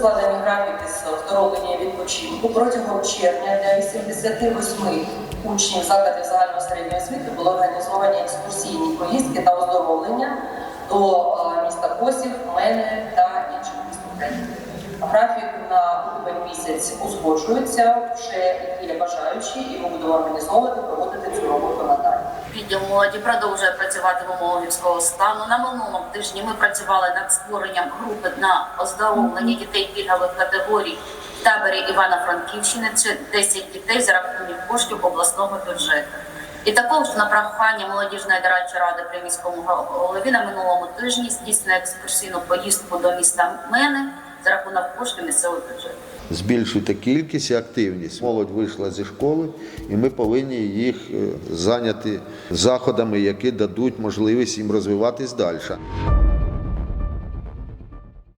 складені графіки з оздоровлення і відпочинку. Протягом червня для 88 учнів закладів загальної середньої освіти було організовані екскурсійні поїздки та оздоровлення до міста Косів, Мене та інших міст України. Графік на липень місяць узгоджується, вже є бажаючі, і ми будемо організовувати, проводити цю роботу надалі. Відділ молоді продовжує працювати в умовах військового стану. На минулому тижні ми працювали над створенням групи на оздоровлення дітей пільгових категорій в таборі Івано-Франківщини. Це 10 дітей за рахунок коштів обласного бюджету. І також на прохання молодіжної дорадчої ради при міському голові на минулому тижні здійснено екскурсійну поїздку до міста Мени за рахунок коштів місцевого бюджету. збільшуйте кількість і активність. Молодь вийшла зі школи, і ми повинні їх е, зайняти заходами, які дадуть можливість їм розвиватись далі.